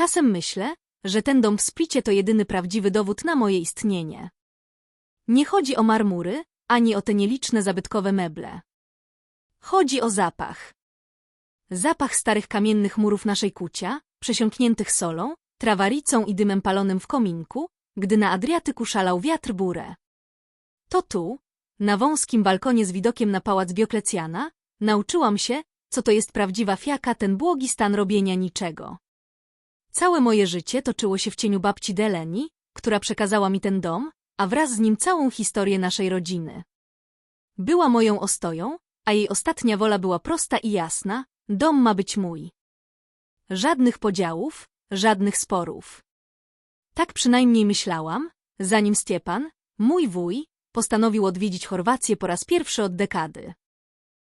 Czasem myślę, że ten dom w Splicie to jedyny prawdziwy dowód na moje istnienie. Nie chodzi o marmury, ani o te nieliczne zabytkowe meble. Chodzi o zapach. Zapach starych kamiennych murów naszej kucia, przesiąkniętych solą, trawaricą i dymem palonym w kominku, gdy na Adriatyku szalał wiatr burę. To tu, na wąskim balkonie z widokiem na pałac Dioklecjana, nauczyłam się, co to jest prawdziwa fiaka, ten błogi stan robienia niczego. Całe moje życie toczyło się w cieniu babci Deleni, która przekazała mi ten dom, a wraz z nim całą historię naszej rodziny. Była moją ostoją, a jej ostatnia wola była prosta i jasna, dom ma być mój. Żadnych podziałów, żadnych sporów. Tak przynajmniej myślałam, zanim Stiepan, mój wuj, postanowił odwiedzić Chorwację po raz pierwszy od dekady.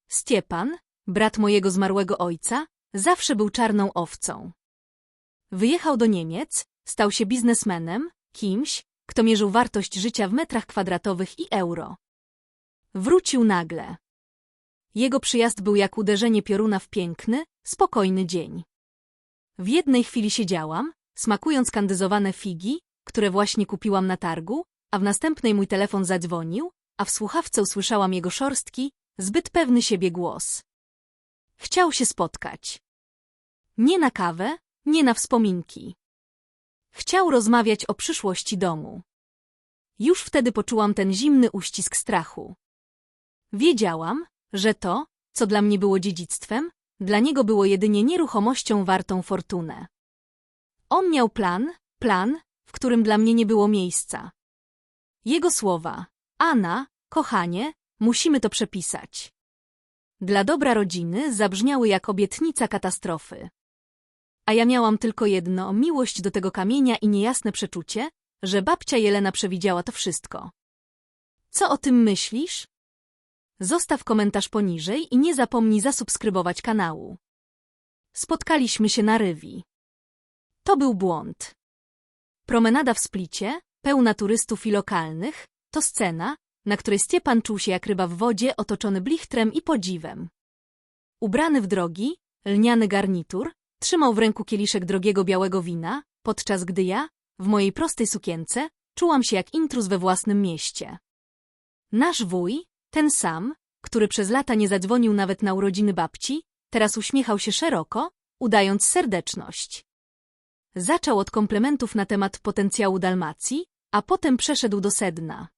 Stiepan, brat mojego zmarłego ojca, zawsze był czarną owcą. Wyjechał do Niemiec, stał się biznesmenem, kimś, kto mierzył wartość życia w metrach kwadratowych i euro. Wrócił nagle. Jego przyjazd był jak uderzenie pioruna w piękny, spokojny dzień. W jednej chwili siedziałam, smakując kandyzowane figi, które właśnie kupiłam na targu, a w następnej mój telefon zadzwonił, a w słuchawce usłyszałam jego szorstki, zbyt pewny siebie głos. Chciał się spotkać. Nie na kawę, nie na wspominki. Chciał rozmawiać o przyszłości domu. Już wtedy poczułam ten zimny uścisk strachu. Wiedziałam, że to, co dla mnie było dziedzictwem, dla niego było jedynie nieruchomością wartą fortunę. On miał plan, plan, w którym dla mnie nie było miejsca. Jego słowa, Anna, kochanie, musimy to przepisać. Dla dobra rodziny zabrzmiały jak obietnica katastrofy. A ja miałam tylko jedno, miłość do tego kamienia i niejasne przeczucie, że babcia Jelena przewidziała to wszystko. Co o tym myślisz? Zostaw komentarz poniżej i nie zapomnij zasubskrybować kanału. Spotkaliśmy się na rywi. To był błąd. Promenada w Splicie, pełna turystów i lokalnych, to scena, na której Stiepan czuł się jak ryba w wodzie, otoczony blichtrem i podziwem. Ubrany w drogi, lniany garnitur, trzymał w ręku kieliszek drogiego białego wina, podczas gdy ja, w mojej prostej sukience, czułam się jak intruz we własnym mieście. Nasz wuj, ten sam, który przez lata nie zadzwonił nawet na urodziny babci, teraz uśmiechał się szeroko, udając serdeczność. Zaczął od komplementów na temat potencjału Dalmacji, a potem przeszedł do sedna.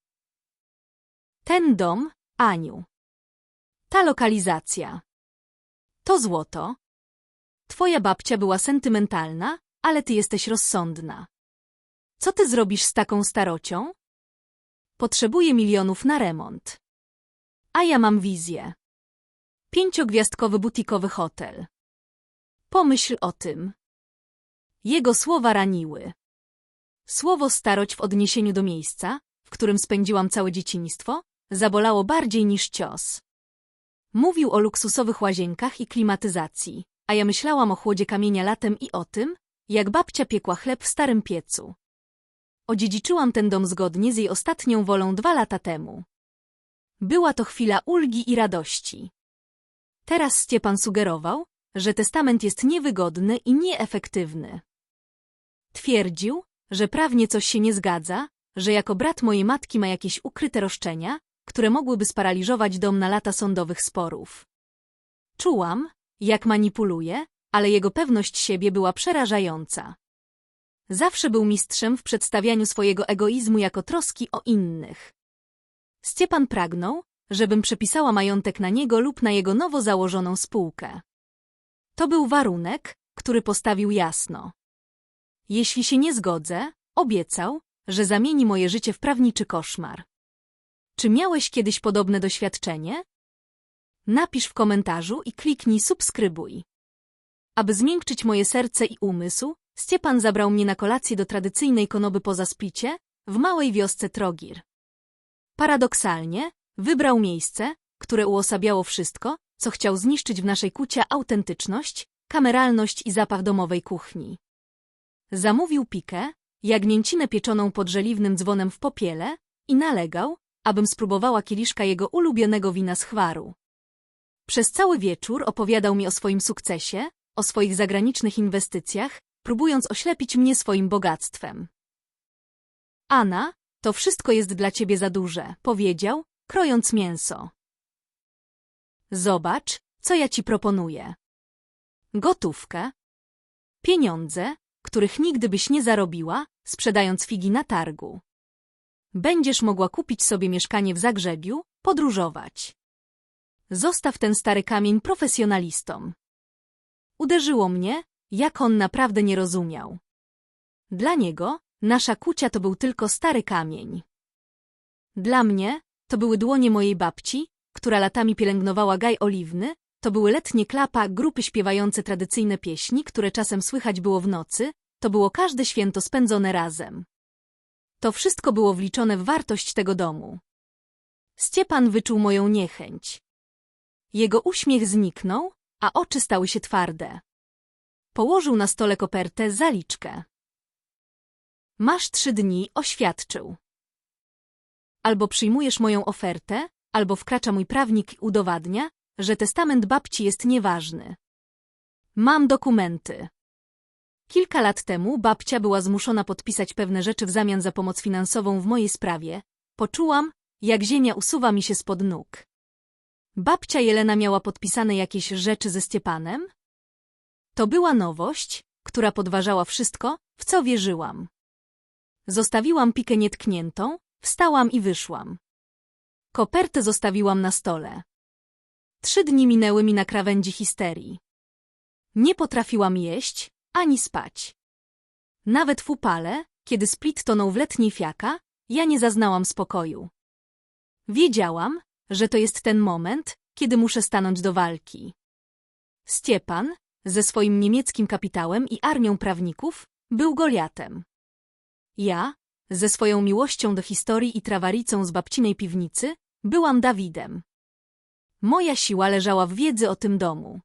Ten dom, Aniu. Ta lokalizacja. To złoto. Twoja babcia była sentymentalna, ale ty jesteś rozsądna. Co ty zrobisz z taką starocią? Potrzebuję milionów na remont. A ja mam wizję. Pięciogwiazdkowy butikowy hotel. Pomyśl o tym. Jego słowa raniły. Słowo staroć w odniesieniu do miejsca, w którym spędziłam całe dzieciństwo, zabolało bardziej niż cios. Mówił o luksusowych łazienkach i klimatyzacji, a ja myślałam o chłodzie kamienia latem i o tym, jak babcia piekła chleb w starym piecu. Odziedziczyłam ten dom zgodnie z jej ostatnią wolą dwa lata temu. Była to chwila ulgi i radości. Teraz Stiepan sugerował, że testament jest niewygodny i nieefektywny. Twierdził, że prawnie coś się nie zgadza, że jako brat mojej matki ma jakieś ukryte roszczenia, które mogłyby sparaliżować dom na lata sądowych sporów. Czułam, jak manipuluje, ale jego pewność siebie była przerażająca. Zawsze był mistrzem w przedstawianiu swojego egoizmu jako troski o innych. Stiepan pragnął, żebym przepisała majątek na niego lub na jego nowo założoną spółkę. To był warunek, który postawił jasno. Jeśli się nie zgodzę, obiecał, że zamieni moje życie w prawniczy koszmar. Czy miałeś kiedyś podobne doświadczenie? Napisz w komentarzu i kliknij subskrybuj. Aby zmiękczyć moje serce i umysł, Stiepan zabrał mnie na kolację do tradycyjnej konoby po zaspicie, w małej wiosce Trogir. Paradoksalnie, wybrał miejsce, które uosabiało wszystko, co chciał zniszczyć w naszej kucie autentyczność, kameralność i zapach domowej kuchni. Zamówił pikę, jagnięcinę pieczoną pod żeliwnym dzwonem w popiele i nalegał, abym spróbowała kieliszka jego ulubionego wina z chwaru. Przez cały wieczór opowiadał mi o swoim sukcesie, o swoich zagranicznych inwestycjach próbując oślepić mnie swoim bogactwem. Ana, to wszystko jest dla ciebie za duże, powiedział, krojąc mięso. Zobacz, co ja ci proponuję. Gotówkę, pieniądze, których nigdy byś nie zarobiła, sprzedając figi na targu. Będziesz mogła kupić sobie mieszkanie w Zagrzebiu, podróżować. Zostaw ten stary kamień profesjonalistom. Uderzyło mnie, jak on naprawdę nie rozumiał. Dla niego nasza kucia to był tylko stary kamień. Dla mnie to były dłonie mojej babci, która latami pielęgnowała gaj oliwny, to były letnie klapa, grupy śpiewające tradycyjne pieśni, które czasem słychać było w nocy, to było każde święto spędzone razem. To wszystko było wliczone w wartość tego domu. Stiepan wyczuł moją niechęć. Jego uśmiech zniknął, a oczy stały się twarde. Położył na stole kopertę zaliczkę. Masz trzy dni, oświadczył. Albo przyjmujesz moją ofertę, albo wkracza mój prawnik i udowadnia, że testament babci jest nieważny. Mam dokumenty. Kilka lat temu babcia była zmuszona podpisać pewne rzeczy w zamian za pomoc finansową w mojej sprawie. Poczułam, jak ziemia usuwa mi się spod nóg. Babcia Jelena miała podpisane jakieś rzeczy ze Stiepanem? To była nowość, która podważała wszystko, w co wierzyłam. Zostawiłam pikę nietkniętą, wstałam i wyszłam. Kopertę zostawiłam na stole. Trzy dni minęły mi na krawędzi histerii. Nie potrafiłam jeść, ani spać. Nawet w upale, kiedy split tonął w letniej fiaka, ja nie zaznałam spokoju. Wiedziałam, że to jest ten moment, kiedy muszę stanąć do walki. Stiepan, ze swoim niemieckim kapitałem i armią prawników, był Goliatem. Ja, ze swoją miłością do historii i trawaricą z babcinej piwnicy, byłam Dawidem. Moja siła leżała w wiedzy o tym domu.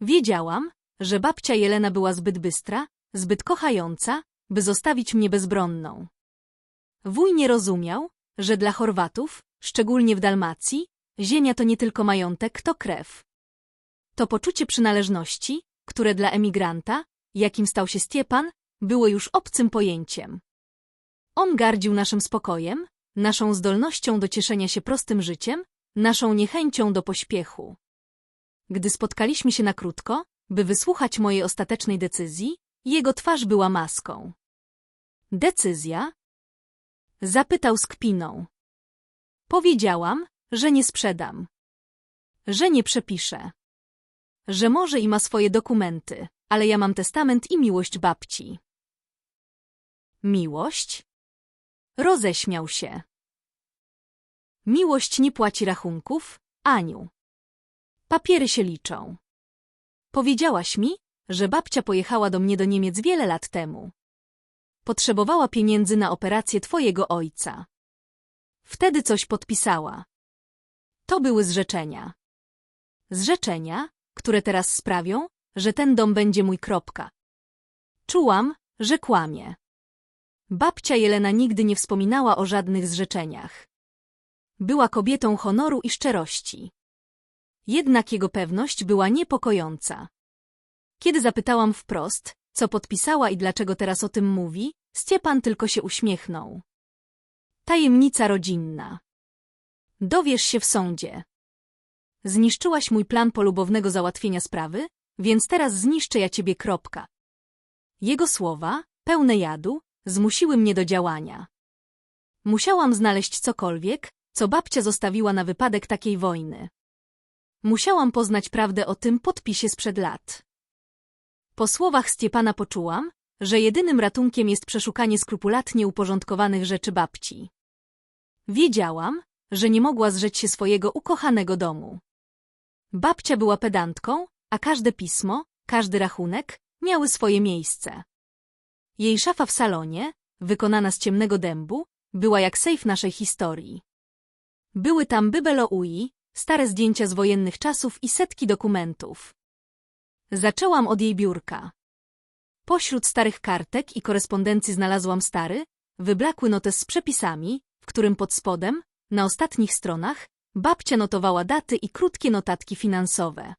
Wiedziałam, że babcia Jelena była zbyt bystra, zbyt kochająca, by zostawić mnie bezbronną. Wuj nie rozumiał, że dla Chorwatów, szczególnie w Dalmacji, ziemia to nie tylko majątek, to krew. To poczucie przynależności, które dla emigranta, jakim stał się Stiepan, było już obcym pojęciem. On gardził naszym spokojem, naszą zdolnością do cieszenia się prostym życiem, naszą niechęcią do pośpiechu. Gdy spotkaliśmy się na krótko, by wysłuchać mojej ostatecznej decyzji, jego twarz była maską. Decyzja? Zapytał z kpiną. Powiedziałam, że nie sprzedam. Że nie przepiszę. Że może i ma swoje dokumenty, ale ja mam testament i miłość babci. Miłość? Roześmiał się. Miłość nie płaci rachunków, Aniu. Papiery się liczą. Powiedziałaś mi, że babcia pojechała do mnie do Niemiec wiele lat temu. Potrzebowała pieniędzy na operację twojego ojca. Wtedy coś podpisała. To były zrzeczenia. Zrzeczenia, które teraz sprawią, że ten dom będzie mój kropka. Czułam, że kłamie. Babcia Jelena nigdy nie wspominała o żadnych zrzeczeniach. Była kobietą honoru i szczerości. Jednak jego pewność była niepokojąca. Kiedy zapytałam wprost, co podpisała i dlaczego teraz o tym mówi, Stiepan tylko się uśmiechnął. Tajemnica rodzinna. Dowiesz się w sądzie. Zniszczyłaś mój plan polubownego załatwienia sprawy, więc teraz zniszczę ja ciebie kropka. Jego słowa, pełne jadu, zmusiły mnie do działania. Musiałam znaleźć cokolwiek, co babcia zostawiła na wypadek takiej wojny. Musiałam poznać prawdę o tym podpisie sprzed lat. Po słowach Stiepana poczułam, że jedynym ratunkiem jest przeszukanie skrupulatnie uporządkowanych rzeczy babci. Wiedziałam, że nie mogła zrzeć się swojego ukochanego domu. Babcia była pedantką, a każde pismo, każdy rachunek miały swoje miejsce. Jej szafa w salonie, wykonana z ciemnego dębu, była jak sejf naszej historii. Były tam bybeloui, stare zdjęcia z wojennych czasów i setki dokumentów. Zaczęłam od jej biurka. Pośród starych kartek i korespondencji znalazłam stary, wyblakły notes z przepisami, w którym pod spodem, na ostatnich stronach, babcia notowała daty i krótkie notatki finansowe.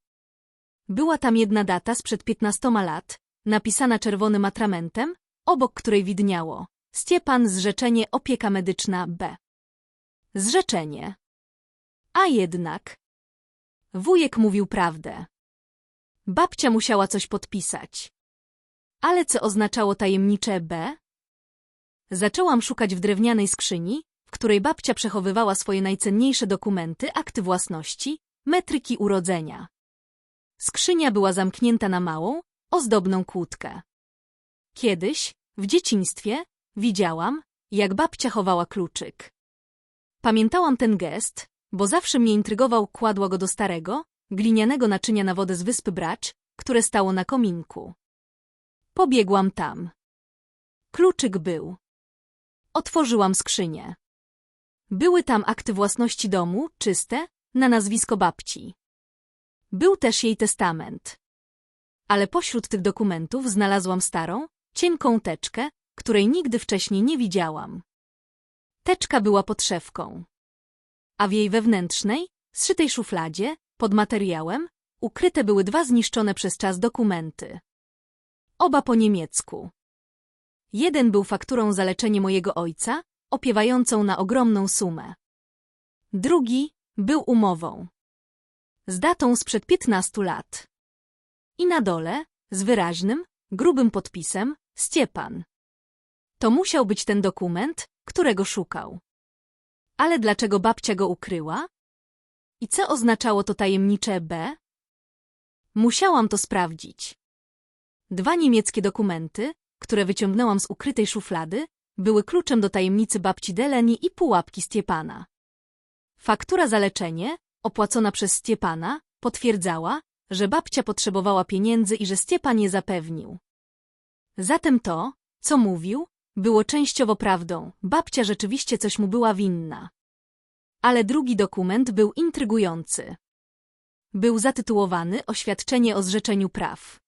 Była tam jedna data sprzed piętnastoma lat, napisana czerwonym atramentem, obok której widniało Stiepan zrzeczenie opieka medyczna B. Zrzeczenie. A jednak. Wujek mówił prawdę. Babcia musiała coś podpisać. Ale co oznaczało tajemnicze B? Zaczęłam szukać w drewnianej skrzyni, w której babcia przechowywała swoje najcenniejsze dokumenty, akty własności, metryki urodzenia. Skrzynia była zamknięta na małą, ozdobną kłódkę. Kiedyś, w dzieciństwie, widziałam, jak babcia chowała kluczyk. Pamiętałam ten gest, bo zawsze mnie intrygował, kładła go do starego, glinianego naczynia na wodę z wyspy Bracz, które stało na kominku. Pobiegłam tam. Kluczyk był. Otworzyłam skrzynię. Były tam akty własności domu, czyste, na nazwisko babci. Był też jej testament. Ale pośród tych dokumentów znalazłam starą, cienką teczkę, której nigdy wcześniej nie widziałam. Teczka była podszewką. A w jej wewnętrznej, zszytej szufladzie, pod materiałem, ukryte były dwa zniszczone przez czas dokumenty. Oba po niemiecku. Jeden był fakturą za leczenie mojego ojca, opiewającą na ogromną sumę. Drugi był umową. Z datą sprzed piętnastu lat. I na dole, z wyraźnym, grubym podpisem, Stiepan. To musiał być ten dokument, którego szukał. Ale dlaczego babcia go ukryła? I co oznaczało to tajemnicze B? Musiałam to sprawdzić. Dwa niemieckie dokumenty, które wyciągnęłam z ukrytej szuflady, były kluczem do tajemnicy babci Deleni i pułapki Stiepana. Faktura za leczenie, opłacona przez Stiepana, potwierdzała, że babcia potrzebowała pieniędzy i że Stiepan je zapewnił. Zatem to, co mówił, było częściowo prawdą, babcia rzeczywiście coś mu była winna. Ale drugi dokument był intrygujący. Był zatytułowany Oświadczenie o zrzeczeniu praw.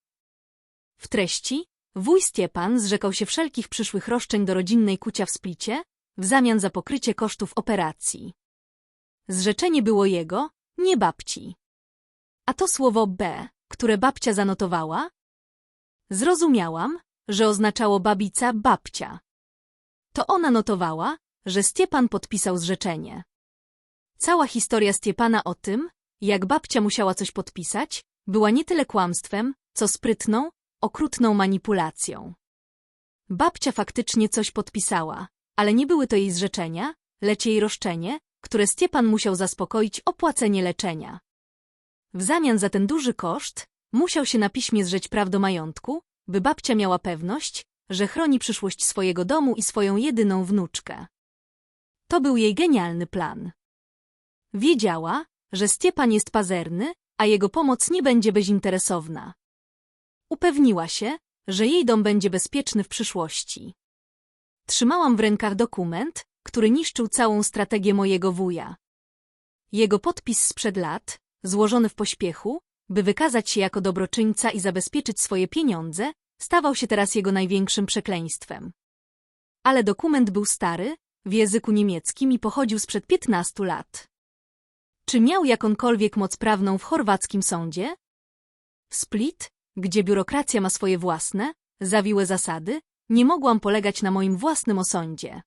W treści wuj Stiepan zrzekał się wszelkich przyszłych roszczeń do rodzinnej kucia w Splicie w zamian za pokrycie kosztów operacji. Zrzeczenie było jego, nie babci. A to słowo B, które babcia zanotowała? Zrozumiałam, że oznaczało babica babcia. To ona notowała, że Stiepan podpisał zrzeczenie. Cała historia Stiepana o tym, jak babcia musiała coś podpisać, była nie tyle kłamstwem, co sprytną, okrutną manipulacją. Babcia faktycznie coś podpisała, ale nie były to jej zrzeczenia, lecz jej roszczenie, które Stiepan musiał zaspokoić opłacenie leczenia. W zamian za ten duży koszt musiał się na piśmie zrzeć praw do majątku, by babcia miała pewność, że chroni przyszłość swojego domu i swoją jedyną wnuczkę. To był jej genialny plan. Wiedziała, że Stiepan jest pazerny, a jego pomoc nie będzie bezinteresowna. Upewniła się, że jej dom będzie bezpieczny w przyszłości. Trzymałam w rękach dokument, który niszczył całą strategię mojego wuja. Jego podpis sprzed lat, złożony w pośpiechu, by wykazać się jako dobroczyńca i zabezpieczyć swoje pieniądze, stawał się teraz jego największym przekleństwem. Ale dokument był stary, w języku niemieckim i pochodził sprzed piętnastu lat. Czy miał jakąkolwiek moc prawną w chorwackim sądzie? Split, gdzie biurokracja ma swoje własne, zawiłe zasady, nie mogłam polegać na moim własnym osądzie.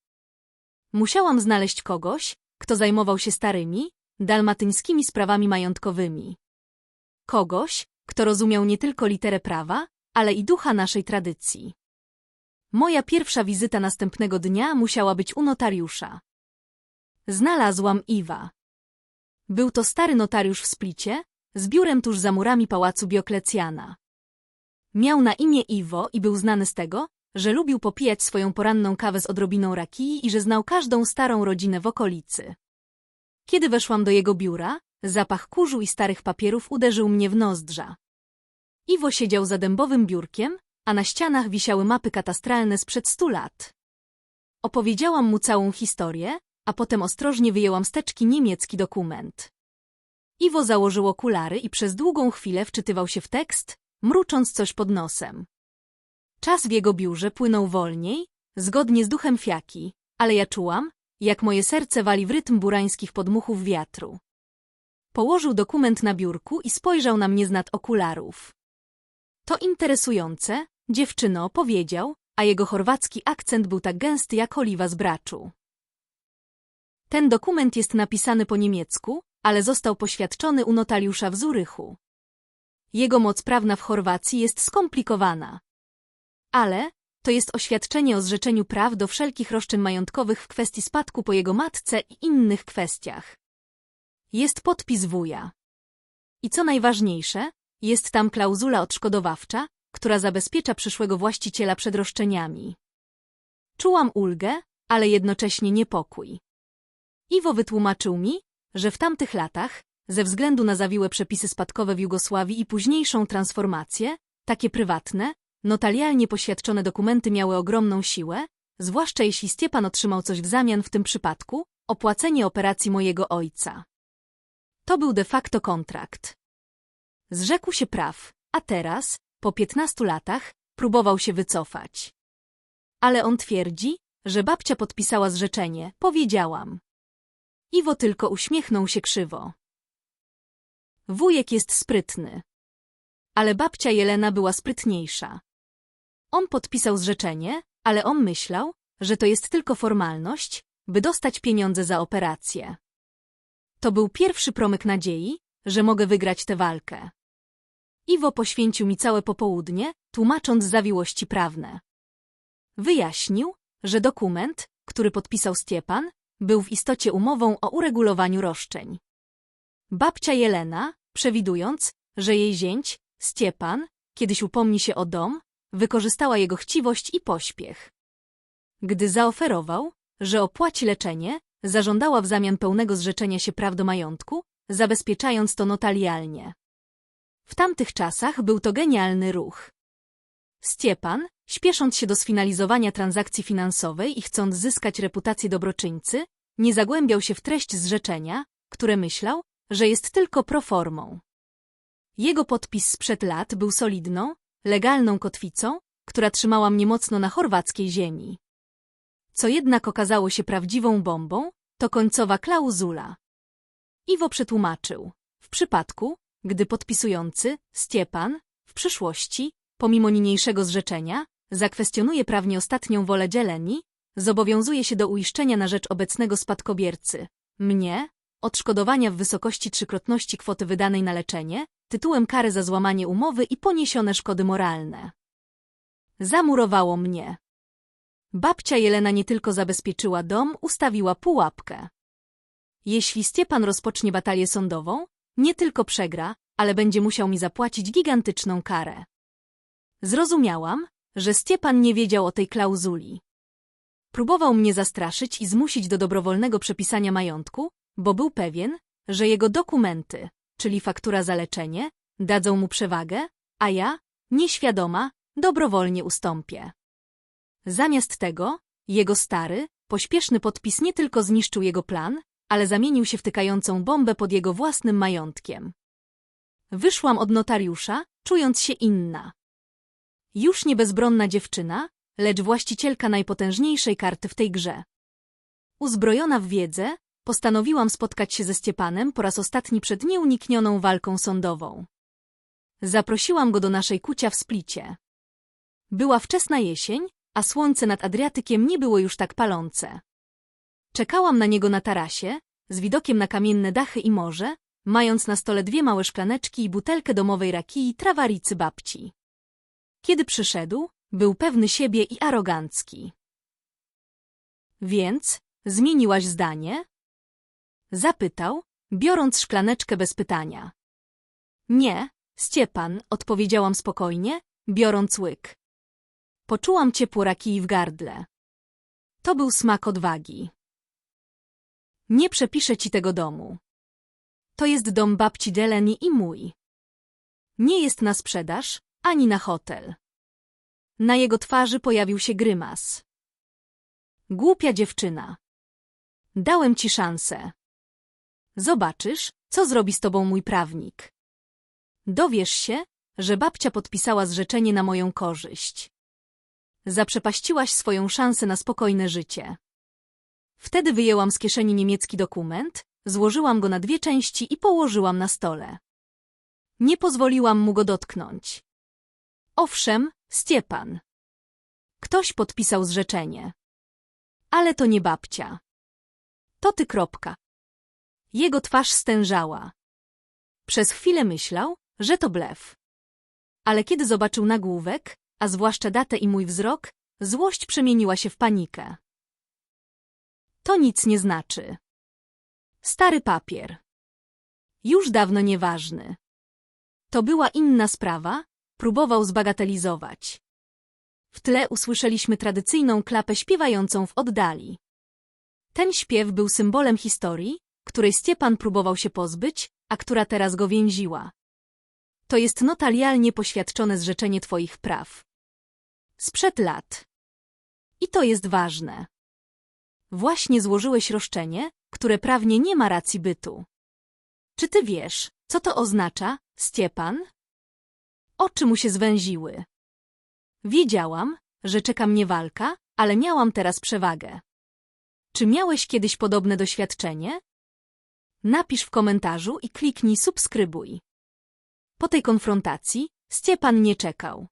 Musiałam znaleźć kogoś, kto zajmował się starymi, dalmatyńskimi sprawami majątkowymi. Kogoś, kto rozumiał nie tylko literę prawa, ale i ducha naszej tradycji. Moja pierwsza wizyta następnego dnia musiała być u notariusza. Znalazłam Iwa. Był to stary notariusz w Splicie, z biurem tuż za murami pałacu Bioklecjana. Miał na imię Iwo i był znany z tego, że lubił popijać swoją poranną kawę z odrobiną rakii i że znał każdą starą rodzinę w okolicy. Kiedy weszłam do jego biura, zapach kurzu i starych papierów uderzył mnie w nozdrza. Iwo siedział za dębowym biurkiem, a na ścianach wisiały mapy katastralne sprzed stu lat. Opowiedziałam mu całą historię, a potem ostrożnie wyjęłam z teczki niemiecki dokument. Iwo założył okulary i przez długą chwilę wczytywał się w tekst, mrucząc coś pod nosem. Czas w jego biurze płynął wolniej, zgodnie z duchem fiaki, ale ja czułam, jak moje serce wali w rytm burańskich podmuchów wiatru. Położył dokument na biurku i spojrzał na mnie z nad okularów. To interesujące, dziewczyno, powiedział, a jego chorwacki akcent był tak gęsty jak oliwa z braczu. Ten dokument jest napisany po niemiecku, ale został poświadczony u notariusza w Zurychu. Jego moc prawna w Chorwacji jest skomplikowana. Ale to jest oświadczenie o zrzeczeniu praw do wszelkich roszczeń majątkowych w kwestii spadku po jego matce i innych kwestiach. Jest podpis wuja. I co najważniejsze, jest tam klauzula odszkodowawcza, która zabezpiecza przyszłego właściciela przed roszczeniami. Czułam ulgę, ale jednocześnie niepokój. Iwo wytłumaczył mi, że w tamtych latach, ze względu na zawiłe przepisy spadkowe w Jugosławii i późniejszą transformację, takie prywatne, notarialnie poświadczone dokumenty miały ogromną siłę, zwłaszcza jeśli Stiepan otrzymał coś w zamian w tym przypadku, opłacenie operacji mojego ojca. To był de facto kontrakt. Zrzekł się praw, a teraz, po piętnastu latach, próbował się wycofać. Ale on twierdzi, że babcia podpisała zrzeczenie, powiedziałam. Iwo tylko uśmiechnął się krzywo. Wujek jest sprytny. Ale babcia Jelena była sprytniejsza. On podpisał zrzeczenie, ale on myślał, że to jest tylko formalność, by dostać pieniądze za operację. To był pierwszy promyk nadziei, że mogę wygrać tę walkę. Iwo poświęcił mi całe popołudnie, tłumacząc zawiłości prawne. Wyjaśnił, że dokument, który podpisał Stiepan, był w istocie umową o uregulowaniu roszczeń. Babcia Jelena, przewidując, że jej zięć, Stiepan, kiedyś upomni się o dom, wykorzystała jego chciwość i pośpiech. Gdy zaoferował, że opłaci leczenie, zażądała w zamian pełnego zrzeczenia się praw do majątku, zabezpieczając to notarialnie. W tamtych czasach był to genialny ruch. Stiepan, śpiesząc się do sfinalizowania transakcji finansowej i chcąc zyskać reputację dobroczyńcy, nie zagłębiał się w treść zrzeczenia, które myślał, że jest tylko proformą. Jego podpis sprzed lat był solidną, legalną kotwicą, która trzymała mnie mocno na chorwackiej ziemi. Co jednak okazało się prawdziwą bombą, to końcowa klauzula. Iwo przetłumaczył. W przypadku, gdy podpisujący, Stiepan, w przyszłości, pomimo niniejszego zrzeczenia, zakwestionuje prawnie ostatnią wolę dzieleni, zobowiązuje się do uiszczenia na rzecz obecnego spadkobiercy, mnie, odszkodowania w wysokości trzykrotności kwoty wydanej na leczenie, tytułem kary za złamanie umowy i poniesione szkody moralne. Zamurowało mnie. Babcia Jelena nie tylko zabezpieczyła dom, ustawiła pułapkę. Jeśli Stiepan rozpocznie batalię sądową, nie tylko przegra, ale będzie musiał mi zapłacić gigantyczną karę. Zrozumiałam, że Stiepan nie wiedział o tej klauzuli. Próbował mnie zastraszyć i zmusić do dobrowolnego przepisania majątku, bo był pewien, że jego dokumenty, czyli faktura za leczenie, dadzą mu przewagę, a ja, nieświadoma, dobrowolnie ustąpię. Zamiast tego, jego stary, pośpieszny podpis nie tylko zniszczył jego plan, ale zamienił się w tykającą bombę pod jego własnym majątkiem. Wyszłam od notariusza, czując się inna. Już nie bezbronna dziewczyna, lecz właścicielka najpotężniejszej karty w tej grze. Uzbrojona w wiedzę, postanowiłam spotkać się ze Stiepanem po raz ostatni przed nieuniknioną walką sądową. Zaprosiłam go do naszej kucia w Splicie. Była wczesna jesień, a słońce nad Adriatykiem nie było już tak palące. Czekałam na niego na tarasie, z widokiem na kamienne dachy i morze, mając na stole dwie małe szklaneczki i butelkę domowej rakii trawaricy babci. Kiedy przyszedł, był pewny siebie i arogancki. Więc, zmieniłaś zdanie? Zapytał, biorąc szklaneczkę bez pytania. Nie, Stiepan, odpowiedziałam spokojnie, biorąc łyk. Poczułam ciepło rakii w gardle. To był smak odwagi. Nie przepiszę ci tego domu. To jest dom babci Deleni i mój. Nie jest na sprzedaż, ani na hotel. Na jego twarzy pojawił się grymas. Głupia dziewczyna. Dałem ci szansę. Zobaczysz, co zrobi z tobą mój prawnik. Dowiesz się, że babcia podpisała zrzeczenie na moją korzyść. Zaprzepaściłaś swoją szansę na spokojne życie. Wtedy wyjęłam z kieszeni niemiecki dokument, złożyłam go na dwie części i położyłam na stole. Nie pozwoliłam mu go dotknąć. Owszem, Stiepan. Ktoś podpisał zrzeczenie. Ale to nie babcia. To ty kropka. Jego twarz stężała. Przez chwilę myślał, że to blef. Ale kiedy zobaczył nagłówek, a zwłaszcza datę i mój wzrok, złość przemieniła się w panikę. To nic nie znaczy. Stary papier. Już dawno nieważny. To była inna sprawa, próbował zbagatelizować. W tle usłyszeliśmy tradycyjną klapę śpiewającą w oddali. Ten śpiew był symbolem historii, której Stiepan próbował się pozbyć, a która teraz go więziła. To jest notarialnie poświadczone zrzeczenie twoich praw. Sprzed lat. I to jest ważne. Właśnie złożyłeś roszczenie, które prawnie nie ma racji bytu. Czy ty wiesz, co to oznacza, Stiepan? Oczy mu się zwęziły. Wiedziałam, że czeka mnie walka, ale miałam teraz przewagę. Czy miałeś kiedyś podobne doświadczenie? Napisz w komentarzu i kliknij subskrybuj. Po tej konfrontacji Stiepan nie czekał.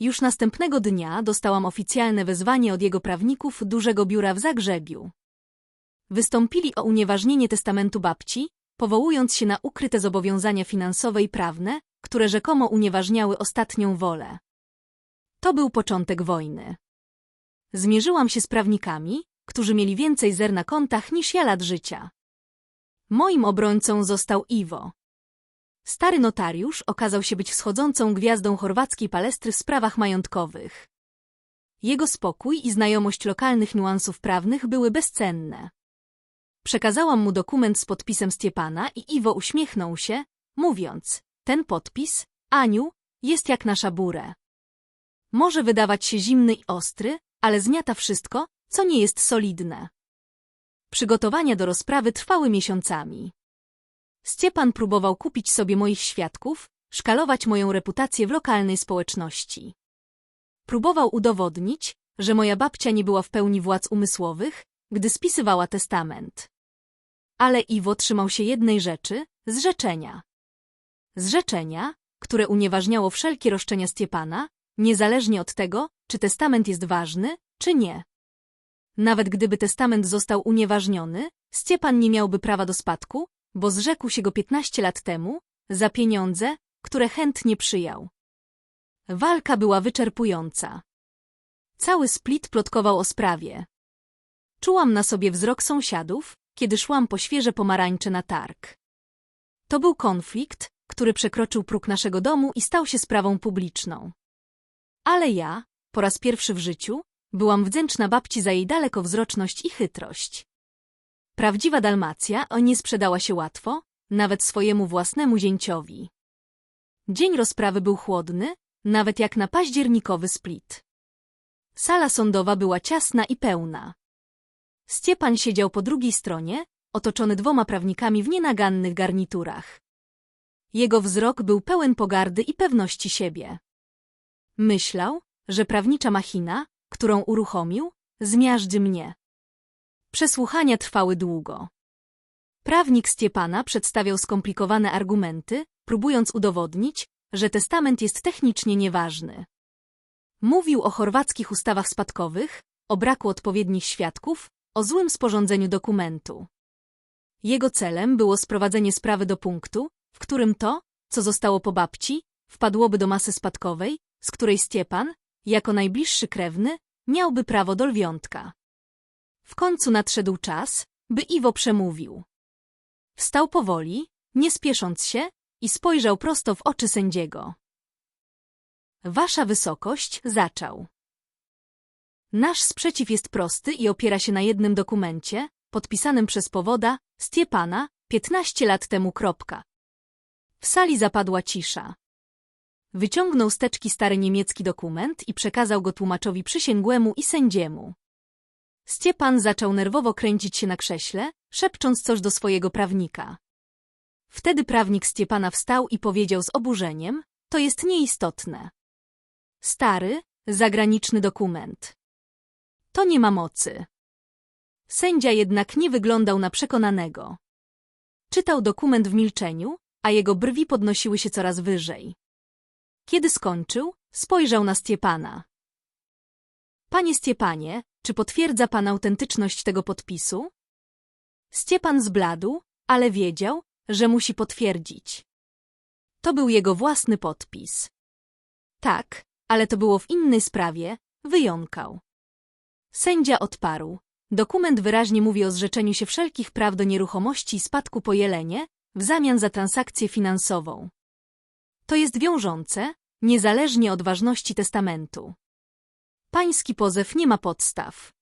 Już następnego dnia dostałam oficjalne wezwanie od jego prawników dużego biura w Zagrzebiu. Wystąpili o unieważnienie testamentu babci, powołując się na ukryte zobowiązania finansowe i prawne, które rzekomo unieważniały ostatnią wolę. To był początek wojny. Zmierzyłam się z prawnikami, którzy mieli więcej zer na kontach niż ja lat życia. Moim obrońcą został Iwo. Stary notariusz okazał się być wschodzącą gwiazdą chorwackiej palestry w sprawach majątkowych. Jego spokój i znajomość lokalnych niuansów prawnych były bezcenne. Przekazałam mu dokument z podpisem Stiepana i Iwo uśmiechnął się, mówiąc, ten podpis, Aniu, jest jak nasza burę. Może wydawać się zimny i ostry, ale zmiata wszystko, co nie jest solidne. Przygotowania do rozprawy trwały miesiącami. Stiepan próbował kupić sobie moich świadków, szkalować moją reputację w lokalnej społeczności. Próbował udowodnić, że moja babcia nie była w pełni władz umysłowych, gdy spisywała testament. Ale Iwo trzymał się jednej rzeczy – zrzeczenia. Zrzeczenia, które unieważniało wszelkie roszczenia Stiepana, niezależnie od tego, czy testament jest ważny, czy nie. Nawet gdyby testament został unieważniony, Stiepan nie miałby prawa do spadku, bo zrzekł się go 15 lat temu, za pieniądze, które chętnie przyjął. Walka była wyczerpująca. Cały split plotkował o sprawie. Czułam na sobie wzrok sąsiadów, kiedy szłam po świeże pomarańcze na targ. To był konflikt, który przekroczył próg naszego domu i stał się sprawą publiczną. Ale ja, po raz pierwszy w życiu, byłam wdzięczna babci za jej dalekowzroczność i chytrość. Prawdziwa Dalmacja nie sprzedała się łatwo, nawet swojemu własnemu zięciowi. Dzień rozprawy był chłodny, nawet jak na październikowy split. Sala sądowa była ciasna i pełna. Stiepan siedział po drugiej stronie, otoczony dwoma prawnikami w nienagannych garniturach. Jego wzrok był pełen pogardy i pewności siebie. Myślał, że prawnicza machina, którą uruchomił, zmiażdży mnie. Przesłuchania trwały długo. Prawnik Stiepana przedstawiał skomplikowane argumenty, próbując udowodnić, że testament jest technicznie nieważny. Mówił o chorwackich ustawach spadkowych, o braku odpowiednich świadków, o złym sporządzeniu dokumentu. Jego celem było sprowadzenie sprawy do punktu, w którym to, co zostało po babci, wpadłoby do masy spadkowej, z której Stiepan, jako najbliższy krewny, miałby prawo do lwiątka. W końcu nadszedł czas, by Iwo przemówił. Wstał powoli, nie spiesząc się, i spojrzał prosto w oczy sędziego. Wasza wysokość zaczął. Nasz sprzeciw jest prosty i opiera się na jednym dokumencie, podpisanym przez powoda, Stiepana, 15 lat temu. Kropka. W sali zapadła cisza. Wyciągnął z teczki stary niemiecki dokument i przekazał go tłumaczowi przysięgłemu i sędziemu. Stiepan zaczął nerwowo kręcić się na krześle, szepcząc coś do swojego prawnika. Wtedy prawnik Stiepana wstał i powiedział z oburzeniem, to jest nieistotne. Stary, zagraniczny dokument. To nie ma mocy. Sędzia jednak nie wyglądał na przekonanego. Czytał dokument w milczeniu, a jego brwi podnosiły się coraz wyżej. Kiedy skończył, spojrzał na Stiepana. Panie Stiepanie, czy potwierdza pan autentyczność tego podpisu? Stiepan zbladł, ale wiedział, że musi potwierdzić. To był jego własny podpis. Tak, ale to było w innej sprawie, wyjąkał. Sędzia odparł. Dokument wyraźnie mówi o zrzeczeniu się wszelkich praw do nieruchomości i spadku po Jelenie w zamian za transakcję finansową. To jest wiążące, niezależnie od ważności testamentu. Pański pozew nie ma podstaw.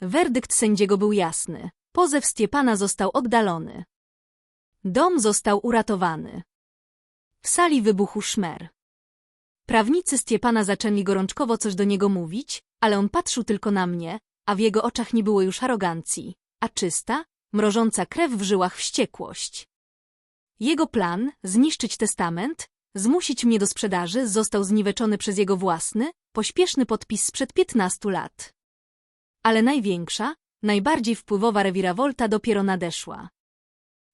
Werdykt sędziego był jasny. Pozew Stiepana został oddalony. Dom został uratowany. W sali wybuchł szmer. Prawnicy Stiepana zaczęli gorączkowo coś do niego mówić, ale on patrzył tylko na mnie, a w jego oczach nie było już arogancji, a czysta, mrożąca krew w żyłach wściekłość. Jego plan, zniszczyć testament, zmusić mnie do sprzedaży, został zniweczony przez jego własny, pośpieszny podpis sprzed piętnastu lat. Ale największa, najbardziej wpływowa rewirowolta dopiero nadeszła.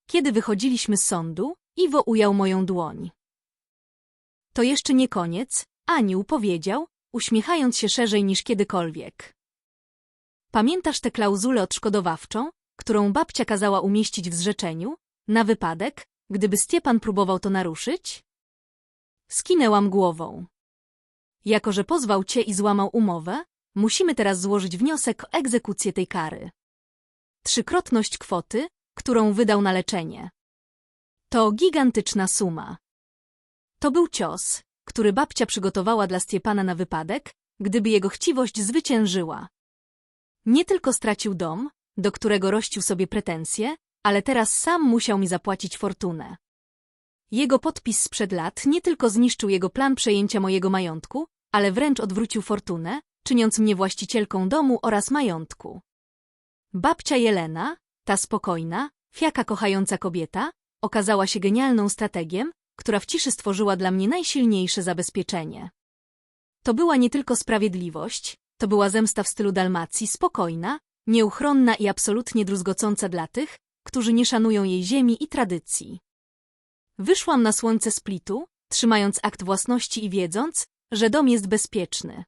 Kiedy wychodziliśmy z sądu, Iwo ujął moją dłoń. To jeszcze nie koniec, Aniu powiedział, uśmiechając się szerzej niż kiedykolwiek. Pamiętasz tę klauzulę odszkodowawczą, którą babcia kazała umieścić w zrzeczeniu, na wypadek, gdyby Stiepan próbował to naruszyć? Skinęłam głową. Jako, że pozwał cię i złamał umowę, musimy teraz złożyć wniosek o egzekucję tej kary. Trzykrotność kwoty, którą wydał na leczenie. To gigantyczna suma. To był cios, który babcia przygotowała dla Stiepana na wypadek, gdyby jego chciwość zwyciężyła. Nie tylko stracił dom, do którego rościł sobie pretensje, ale teraz sam musiał mi zapłacić fortunę. Jego podpis sprzed lat nie tylko zniszczył jego plan przejęcia mojego majątku, ale wręcz odwrócił fortunę, czyniąc mnie właścicielką domu oraz majątku. Babcia Jelena, ta spokojna, fiaka kochająca kobieta, okazała się genialną strategiem, która w ciszy stworzyła dla mnie najsilniejsze zabezpieczenie. To była nie tylko sprawiedliwość, to była zemsta w stylu Dalmacji, spokojna, nieuchronna i absolutnie druzgocąca dla tych, którzy nie szanują jej ziemi i tradycji. Wyszłam na słońce Splitu, trzymając akt własności i wiedząc, że dom jest bezpieczny.